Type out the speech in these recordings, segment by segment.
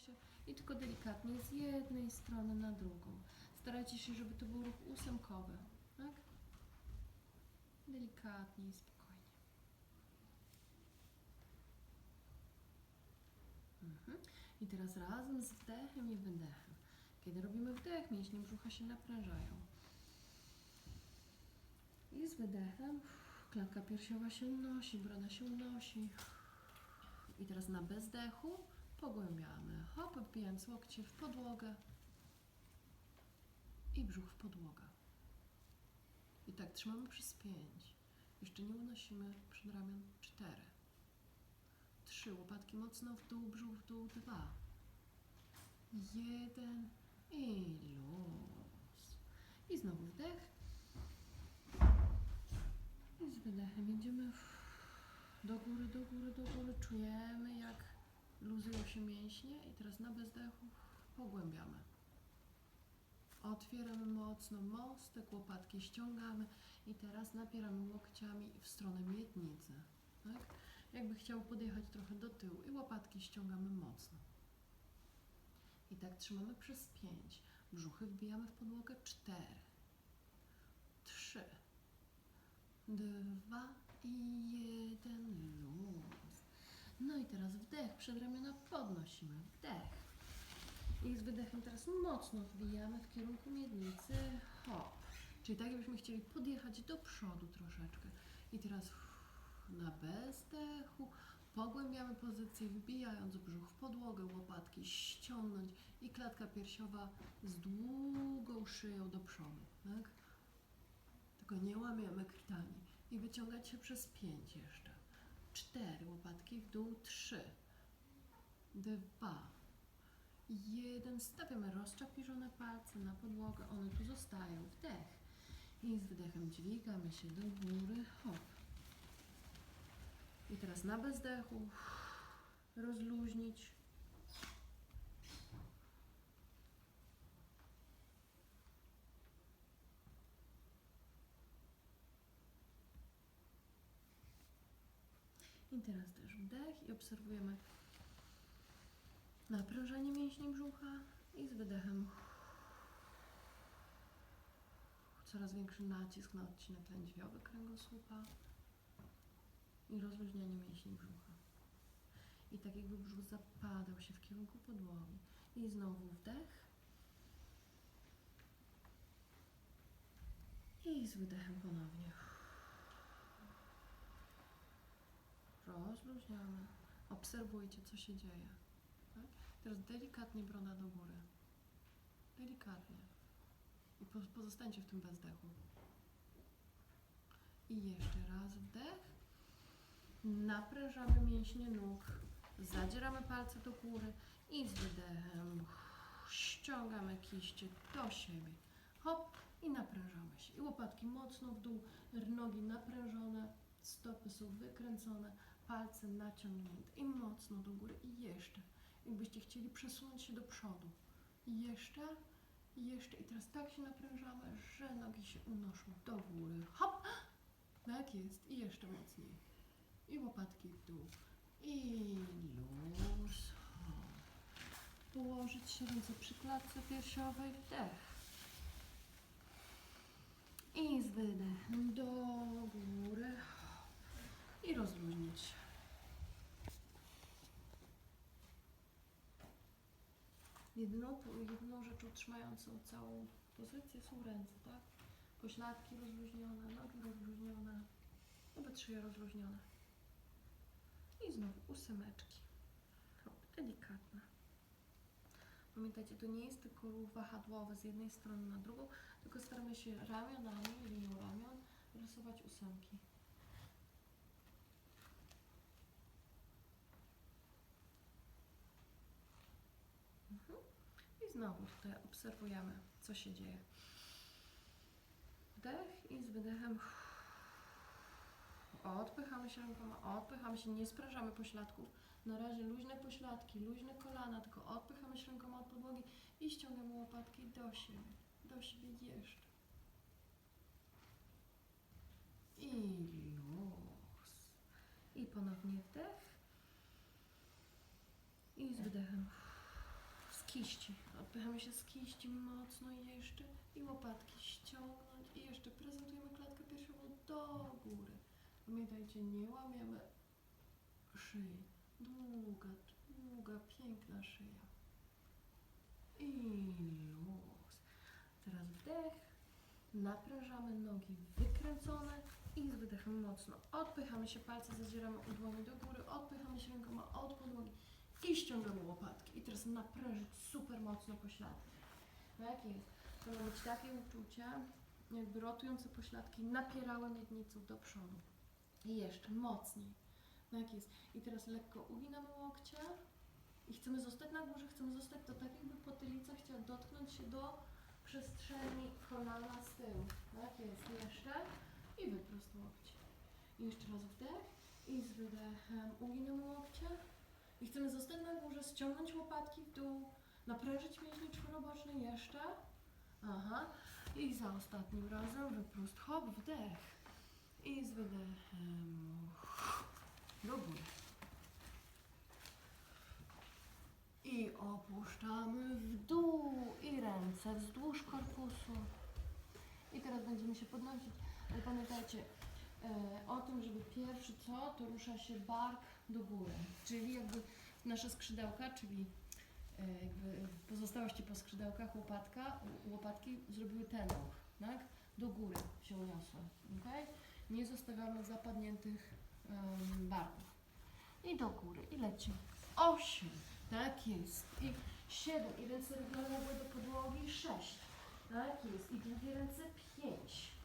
się i tylko delikatnie z jednej strony na drugą. Starajcie się, żeby to był ruch ósemkowy, tak? Delikatnie i spokojnie. Mhm. I teraz razem z wdechem i wydechem. Kiedy robimy wdech, mięśnie brzucha się naprężają. I z wydechem klatka piersiowa się unosi, broda się unosi. I teraz na bezdechu pogłębiamy. Hop, wbijając łokcie w podłogę i brzuch w podłogę. I tak trzymamy przez pięć. Jeszcze nie unosimy przedramion. Cztery. Trzy. Łopatki mocno w dół, brzuch w dół. Dwa. Jeden. I luz. I znowu wdech. I z wydechem jedziemy do góry, do góry, do góry. Czujemy, jak luzują się mięśnie. I teraz na bezdechu pogłębiamy. Otwieramy mocno mostek, łopatki ściągamy i teraz napieramy łokciami w stronę miednicy. Tak? Jakby chciał podjechać trochę do tyłu i łopatki ściągamy mocno. I tak trzymamy przez pięć. Brzuchy wbijamy w podłogę cztery, trzy, dwa i jeden luz. No i teraz wdech, przedramiona podnosimy, wdech. I z wydechem teraz mocno wbijamy w kierunku miednicy. Hop. Czyli tak jakbyśmy chcieli podjechać do przodu troszeczkę. I teraz na bezdechu pogłębiamy pozycję, wbijając brzuch w podłogę, łopatki ściągnąć i klatka piersiowa z długą szyją do przodu. Tak? Tylko nie łamiemy krtani. I wyciągać się przez pięć jeszcze. Cztery łopatki w dół, trzy, dwa, jeden. Stawiamy rozczapiżone palce na podłogę, one tu zostają. Wdech. I z wydechem dźwigamy się do góry. Hop. I teraz na bezdechu rozluźnić. I teraz też wdech i obserwujemy naprężenie mięśni brzucha i z wydechem coraz większy nacisk na odcinek lędźwiowy kręgosłupa i rozluźnianie mięśni brzucha. I tak jakby brzuch zapadał się w kierunku podłogi. I znowu wdech. I z wydechem ponownie. Rozluźniamy. Obserwujcie, co się dzieje. Tak? Teraz delikatnie broda do góry. Delikatnie. I po- pozostańcie w tym bezdechu. I jeszcze raz wdech. Naprężamy mięśnie nóg. Zadzieramy palce do góry i z wydechem ściągamy kiście do siebie. Hop i naprężamy się. I łopatki mocno w dół, nogi naprężone, stopy są wykręcone, palce naciągnięte i mocno do góry i jeszcze. Jakbyście chcieli przesunąć się do przodu. I jeszcze, i jeszcze. I teraz tak się naprężamy, że nogi się unoszą do góry. Hop! Tak jest. I jeszcze mocniej. I łopatki w dół. I luz. Położyć się ręce przy klatce piersiowej. Wdech. I z wydechem do góry. I rozluźnić się. Jedyną, jedyną rzeczą trzymającą całą pozycję są ręce, tak? Pośladki rozluźnione, nogi rozluźnione, nawet szyja rozluźniona. I znowu ósemeczki. Hop, delikatne. Pamiętajcie, to nie jest tylko ruch wahadłowy z jednej strony na drugą, tylko staramy się ramionami, linią ramion rysować ósemki. Mhm. I znowu tutaj obserwujemy, co się dzieje. Wdech i z wydechem odpychamy się rękoma, odpychamy się, nie sprężamy pośladków. Na razie luźne pośladki, luźne kolana, tylko odpychamy się rękoma od podłogi i ściągamy łopatki do siebie, do siebie jeszcze. I luz. I ponownie wdech. I z wydechem kiści. Odpychamy się z kiści mocno i jeszcze. I łopatki ściągnąć. I jeszcze prezentujemy klatkę piersiową do góry. Pamiętajcie, nie łamiemy szyi. Długa, długa, piękna szyja. I luz. Teraz wdech. Naprężamy nogi wykręcone i z wydechem mocno. Odpychamy się, palce zadzieramy dłoni do góry, odpychamy się rękoma od podłogi i ściągamy łopatki. I teraz naprężyć super mocno pośladki. Tak jest. To ma być takie uczucie, jakby rotujące pośladki napierały miednicą do przodu. I jeszcze mocniej. Tak jest. I teraz lekko uginamy łokcie i chcemy zostać na górze, chcemy zostać to tak jakby potylica chciała dotknąć się do przestrzeni kolana z tyłu. Tak jest. Jeszcze. I wyprost łokcie. I jeszcze raz wdech i z wydechem uginamy łokcie. I chcemy zostać na górze, ściągnąć łopatki w dół, naprężyć mięśnie czworoboczne jeszcze. Aha. I za ostatnim razem wyprost hop, wdech. I z wydechem do góry. I opuszczamy w dół i ręce wzdłuż korpusu. I teraz będziemy się podnosić. Ale pamiętajcie o tym, żeby pierwszy co, to rusza się bark do góry. Czyli jakby nasze skrzydełka, czyli e, jakby pozostałości po skrzydełkach łopatka, łopatki zrobiły ten ruch, tak? Do góry się uniosły? Nie zostawiamy zapadniętych em, barków. I do góry, i lecimy. Osiem, tak jest. I siedem, i ręce równoległe do podłogi, sześć. Tak jest. I długie ręce, pięć.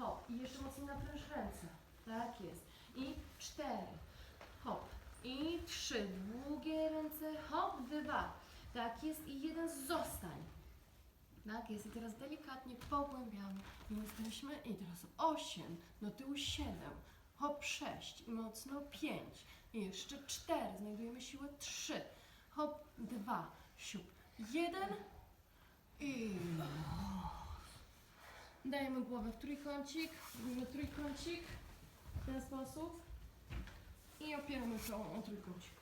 Hop, i jeszcze mocniej napręż ręce. Tak jest. I cztery. Hop. I trzy. Długie ręce, hop, dwa. Tak jest. I jeden, zostań. Tak jest. I teraz delikatnie pogłębiamy. I jesteśmy. I teraz osiem. Do tyłu siedem. Hop, sześć. I mocno pięć. I jeszcze cztery. Znajdujemy siłę trzy. Hop, dwa. Siup. Jeden. I Dajemy głowę w trójkącik, robimy trójkącik w ten sposób i opieramy czoło o trójkącik.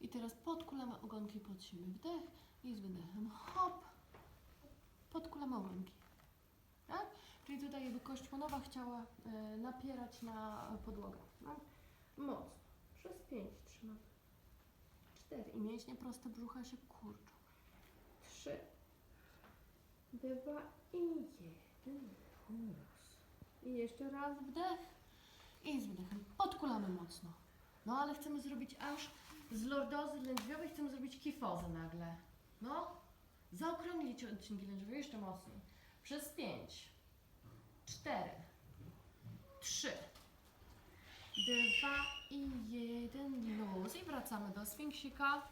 I teraz podkulamy ogonki pod siebie. Wdech i z wydechem. Hop. Podkulamy ogonki. Tak? Czyli tutaj jakby kość łonowa chciała e, napierać na podłogę. Tak? Mocno. Przez pięć trzymamy. Cztery. I mięśnie proste brzucha się kurczą. Trzy. Dwa i jeden. Luz. I jeszcze raz wdech. I z wydechem. Podkulamy mocno. No ale chcemy zrobić aż z lordozy lędźwiowej chcemy zrobić kifozę nagle. No. Zaokrąglić odcinki lędźwiowe jeszcze mocniej. Przez pięć, cztery, trzy, dwa i jeden luz. I wracamy do sfinksika.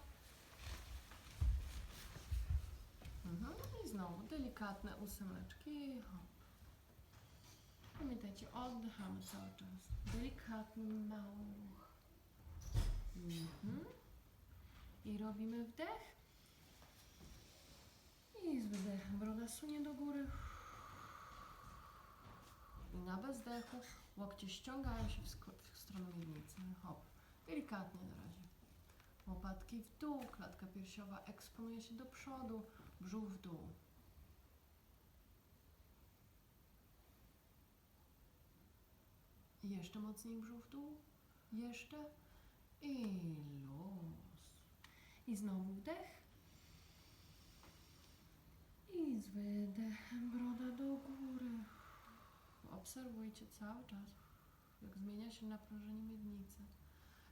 Mhm. I znowu delikatne ósemeczki. Pamiętajcie, oddychamy cały czas. Delikatny, mały ruch. Mhm. I robimy wdech. I z wydechem broda sunie do góry. I na bezdechu łokcie ściągają się w, w stronę miednicy. Hop. Delikatnie na razie. Łopatki w dół, klatka piersiowa eksponuje się do przodu, brzuch w dół. Jeszcze mocniej brzuch w dół. Jeszcze. I luz. I znowu wdech. I z wydechem broda do góry. Obserwujcie cały czas, jak zmienia się naprężenie miednicy.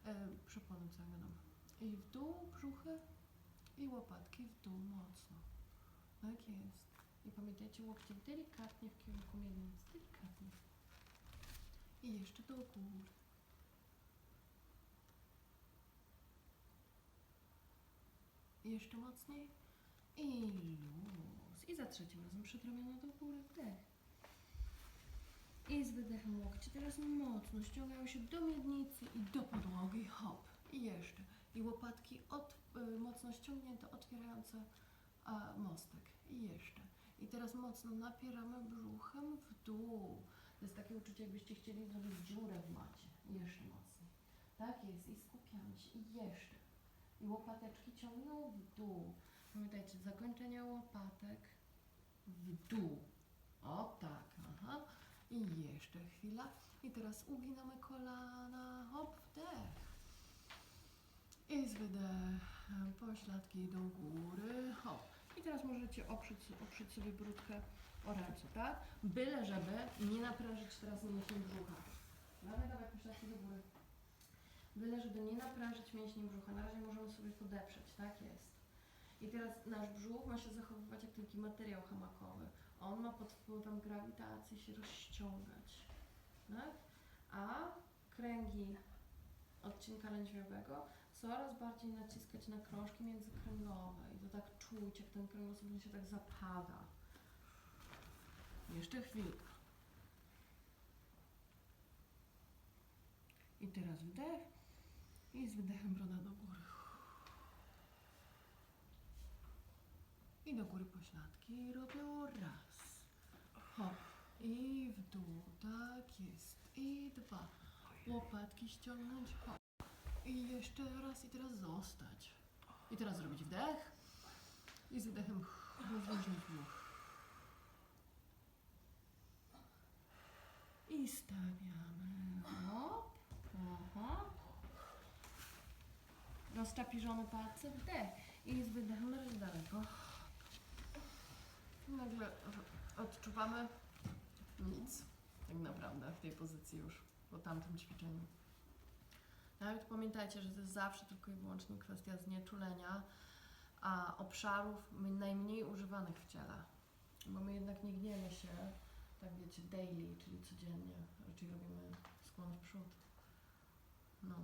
E, przepony całego. I w dół brzuchy i łopatki w dół mocno. Tak jest. I pamiętajcie, łokcie delikatnie w kierunku miednicy. Delikatnie. I jeszcze do góry. Jeszcze mocniej. I luz. I za trzecim razem przedramiona do góry. Wdech. I z wydechem łokcie teraz mocno ściągają się do miednicy i do podłogi. Hop. I jeszcze. I łopatki od, y, mocno ściągnięte, otwierające mostek. I jeszcze. I teraz mocno napieramy brzuchem w dół. To jest takie uczucie, jakbyście chcieli zrobić dziurę w macie. Jeszcze mocniej. Tak jest. I skupiamy się. I jeszcze. I łopateczki ciągną w dół. Pamiętajcie, zakończenia łopatek w dół. O tak, aha. I jeszcze chwila. I teraz uginamy kolana. Hop, wdech. I z wydechem pośladki do góry. Hop. I teraz możecie oprzeć, oprzeć sobie brudkę o ręce, tak? Byle żeby nie naprężyć teraz mięśni brzucha. Dawaj, dawaj, pośladki do góry. Byle żeby nie naprężyć mięśni brzucha. Na razie możemy sobie podeprzeć, tak jest. I teraz nasz brzuch ma się zachowywać jak taki materiał hamakowy. On ma pod wpływem grawitacji się rozciągać. Tak? A kręgi odcinka lędźwiowego coraz bardziej naciskać na krążki międzykręgowe. I to tak czuć, jak ten kręgosłup się tak zapada. Jeszcze chwilkę. I teraz wdech. I z wydechem broda do góry. I do góry pośladki robią raz. Hop. I w dół. Tak jest. I dwa. Łopatki ściągnąć. Hop. I jeszcze raz. I teraz zostać. I teraz zrobić wdech. I z wydechem rozluźnić brzuch. I stawiamy. Hop. Aha. Rozczapiżone palce. Wdech. I z wydechem daleko. Nagle odczuwamy nic tak naprawdę w tej pozycji już po tamtym ćwiczeniu. Nawet pamiętajcie, że to jest zawsze tylko i wyłącznie kwestia znieczulenia, a obszarów najmniej używanych w ciele. Bo my jednak nie gniemy się, tak wiecie, daily, czyli codziennie. Raczej robimy skłon w przód. No.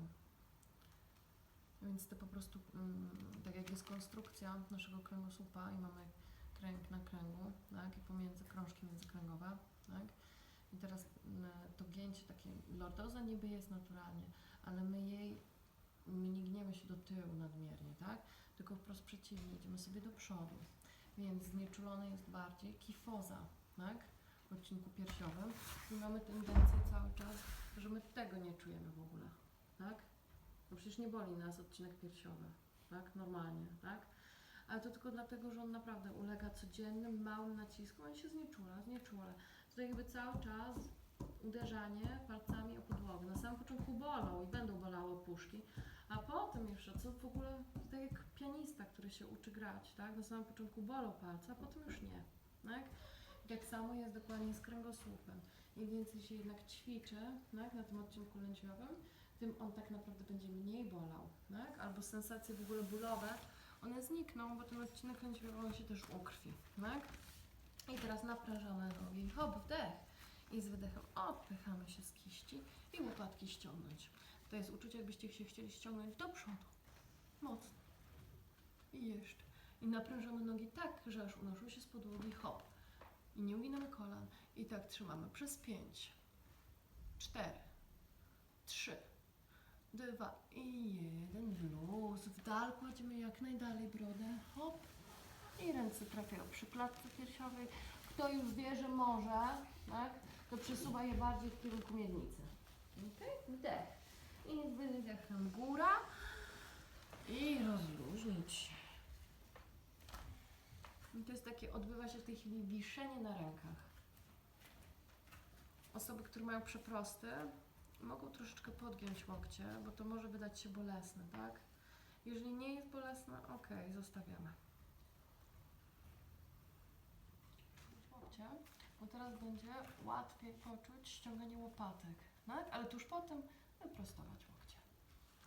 Więc to po prostu, mm, tak jak jest konstrukcja naszego kręgosłupa i mamy kręg na kręgu, tak, i pomiędzy krążki międzykręgowe, tak. I teraz mm, to gięcie takie, lordoza niby jest naturalnie, ale my jej, my nie gniemy się do tyłu nadmiernie, tak, tylko wprost przeciwnie, idziemy sobie do przodu. Więc znieczulone jest bardziej kifoza, tak, w odcinku piersiowym i mamy tendencję cały czas, że my tego nie czujemy w ogóle, tak. No przecież nie boli nas odcinek piersiowy, tak, normalnie, tak. Ale to tylko dlatego, że on naprawdę ulega codziennym, małym naciskom, on się znieczula, znieczula. To jakby cały czas uderzanie palcami o podłogę. Na samym początku bolą i będą bolały opuszki, a potem jeszcze, co w ogóle, tak jak pianista, który się uczy grać, tak? Na samym początku bolą palce, a potem już nie, tak? Tak samo jest dokładnie z kręgosłupem. Im więcej się jednak ćwiczy, tak, na tym odcinku lędźwiowym, tym on tak naprawdę będzie mniej bolał, tak? Albo sensacje w ogóle bólowe, one znikną, bo ten odcinek lędźwiowy on się też ukrwi, tak? I teraz naprężamy nogi, hop, wdech. I z wydechem odpychamy się z kiści i łopatki ściągnąć. To jest uczucie, jakbyście się chcieli ściągnąć do przodu. Mocno. I jeszcze. I naprężamy nogi tak, że aż unoszą się z podłogi, hop. I nie uginamy kolan. I tak trzymamy przez pięć, cztery, trzy, dwa i jeden. Luz. W dal kładziemy jak najdalej brodę. Hop. I ręce trafiają przy klatce piersiowej. Kto już wie, że może, tak, to przesuwa je bardziej w kierunku miednicy. Okay? Wdech. I z wydechem góra. I rozluźnić się. I to jest takie, odbywa się w tej chwili wiszenie na rękach. Osoby, które mają przeprosty, mogą troszeczkę podgiąć łokcie, bo to może wydać się bolesne, tak? Jeżeli nie jest bolesne, ok, zostawiamy. Łokcie, bo teraz będzie łatwiej poczuć ściąganie łopatek, tak? Ale tuż potem wyprostować łokcie.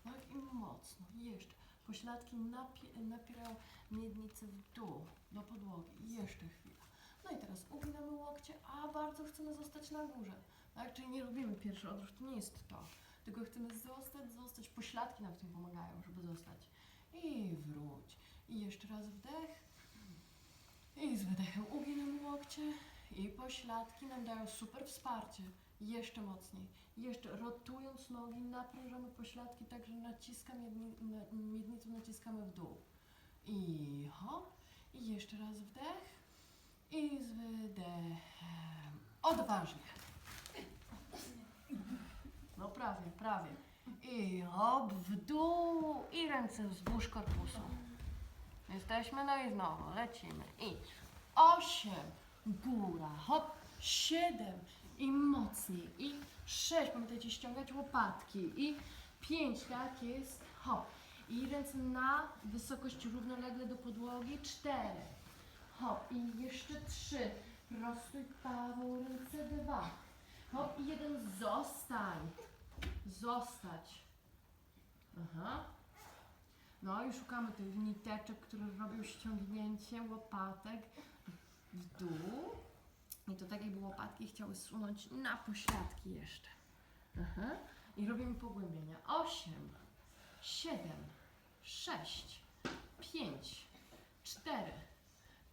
Tak? I mocno, jeszcze. Pośladki napie- napierają miednicę w dół, do podłogi. Jeszcze chwila. No i teraz uginamy łokcie, a bardzo chcemy zostać na górze. Tak? Czyli nie robimy pierwszy odruch, to nie jest to. Tylko chcemy zostać, zostać. Pośladki nam w tym pomagają, żeby zostać. I wróć. I jeszcze raz wdech. I z wydechem uginamy łokcie. I pośladki nam dają super wsparcie. Jeszcze mocniej. Jeszcze rotując nogi, naprężamy pośladki, także naciskam miednicą naciskamy w dół. I hop. I jeszcze raz wdech. I z wydechem. Odważnie. No prawie, prawie. I hop w dół. I ręce wzdłuż korpusu. Jesteśmy, no i znowu lecimy. I osiem, góra, hop, siedem i mocniej. I sześć, pamiętajcie, ściągać łopatki. I pięć, tak jest, hop. I ręce na wysokość równolegle do podłogi. Cztery, hop. I jeszcze trzy. Prostuj prawą ręce, dwa. Hop, i jeden, zostań. Zostać. Aha. No i szukamy tych niteczek, które robią ściągnięcie łopatek w dół. I to tak jakby łopatki chciały sunąć na pośladki jeszcze. Aha. I robimy pogłębienia. 8, 7, 6, 5, 4,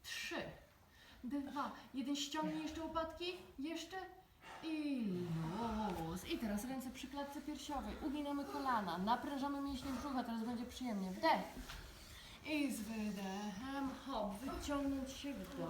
3, 2, jeden ściągnij jeszcze łopatki, jeszcze i luz. I teraz ręce przy klatce piersiowej. Uginamy kolana, naprężamy mięśnie brzucha, teraz będzie przyjemnie. Wdech. I z wydechem, hop, wyciągnąć się w dół.